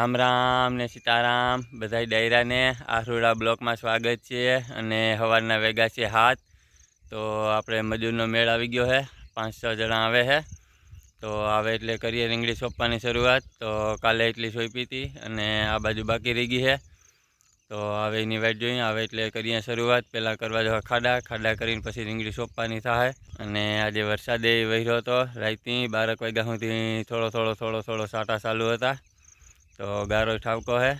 રામ રામ ને સીતારામ. બધાય ડાયરાને આહરોડા બ્લોકમાં સ્વાગત છે અને સવારના વેગા છે હાથ. તો આપણે મજૂરનો મેળ આવી ગયો છે પાંચ છ જણા આવે છે તો આવે એટલે કરીએ રીંગણી સોંપવાની શરૂઆત. તો કાલે એટલી સોંપી હતી અને આ બાજુ બાકી રહી ગઈ છે તો હવે એની વાટ જોઈએ. આવે એટલે કરીએ શરૂઆત. પહેલાં કરવા જવા ખાડા. ખાડા કરીને પછી રીંગણી સોંપવાની થાય. અને આજે વરસાદે વહેરો હતો. રાતની બારક વાગ્યા સુધી થોડો થોડો થોડો થોડો સાટા ચાલુ હતા. તો ગારો ઠાવકો હે.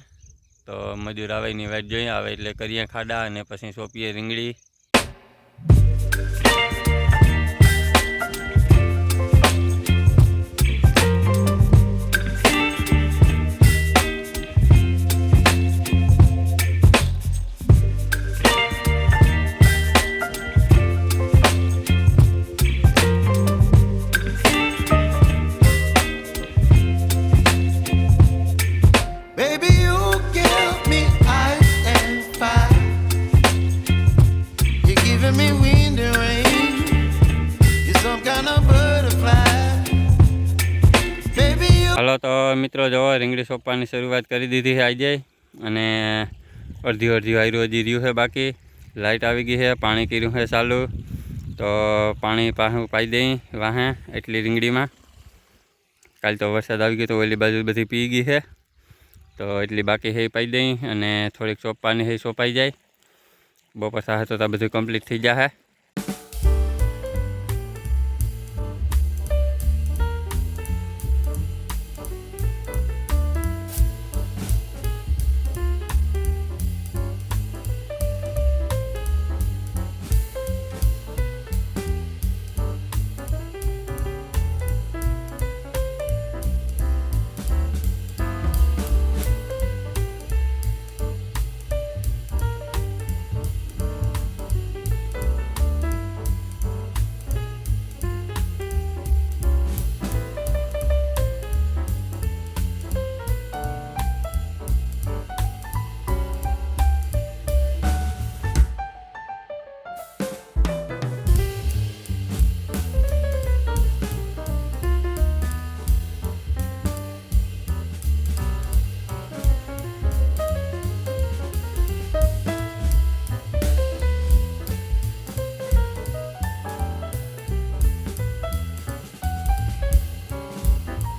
તો મજૂર આવે એની વાટ જોઈએ આવે એટલે કરીએ ખાડા અને પછી સોંપીએ રીંગણી giving. હાલો, તો મિત્રો, જો રીંગણી સોંપવાની શરૂઆત કરી દીધી છે આજે. અને અડધી અડધી વાયરું હજી રહ્યું છે બાકી. લાઇટ આવી ગઈ છે, પાણી કર્યું છે ચાલુ. તો પાણી પાછું પાઈ દઈ, વાહે, એટલી રીંગણીમાં. કાલ તો વરસાદ આવી ગયો તો ઓલી બાજુ બધી પી ગઈ છે. તો એટલી બાકી છે પાઈ દઈ અને થોડીક ચોપવાની છે સોંપાઈ જાય. બપોર સાથે તો બધું કમ્પ્લીટ થઈ જશે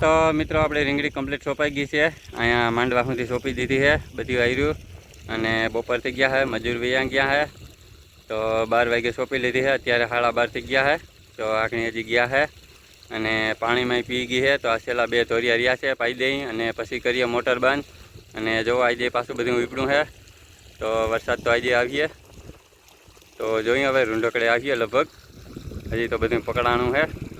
તો મિત્રો, આપણે રીંગણી કમ્પ્લીટ સોંપાઈ ગઈ છે. અહીંયા માંડવા સુધી સોંપી દીધી છે. બધી આવ્યું અને બપોર થઈ ગયા છે. મજૂર વૈયા ગયા છે. તો બાર વાગે સોંપી લીધી છે. અત્યારે સાડા બાર થઈ ગયા છે. તો આખણી હજી ગયા છે. અને પાણીમાં પી ગઈ છે. તો આ છેલ્લા બે ધોરિયા રહ્યા છે પાઈ દઈ અને પછી કરીએ મોટર બંધ. અને જો આજે પાછું બધું વીપડું છે, તો વરસાદ તો આજે આવીએ. તો જોઈએ હવે રૂંઢકડે આવીએ લગભગ. હજી તો બધું પકડાણું છે.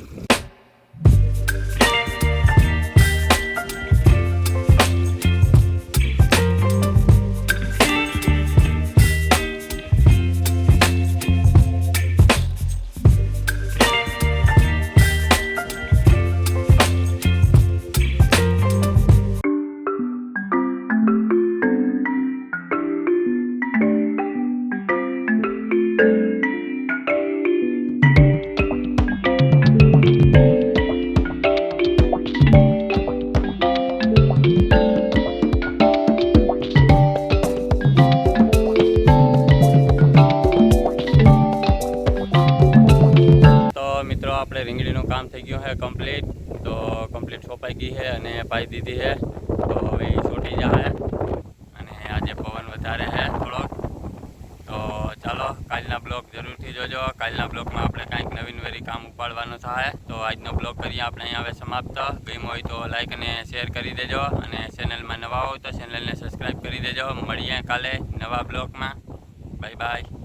આપણે રીંગણીનું કામ થઈ ગયું છે કમ્પ્લીટ તો કમ્પ્લીટ સોંપાઈ ગઈ છે અને પાઈ દીધી છે. તો હવે છોટી જાય અને આજે પવન વધારે છે થોડોક તો ચાલો કાલના બ્લોગ જરૂરથી કાલના બ્લોગમાં આપણે કાંઈક નવીન વેરી કામ ઉપાડવાનું થાય, તો આજનો બ્લોગ કરીએ આપણે અહીંયા હવે સમાપ્ત. ગમ્યો હોય તો લાઇક અને શેર કરી દેજો અને ચેનલમાં નવા હોય તો ચેનલને સબસ્ક્રાઈબ કરી દેજો. મળીએ કાલે નવા બ્લોગમાં. Bye bye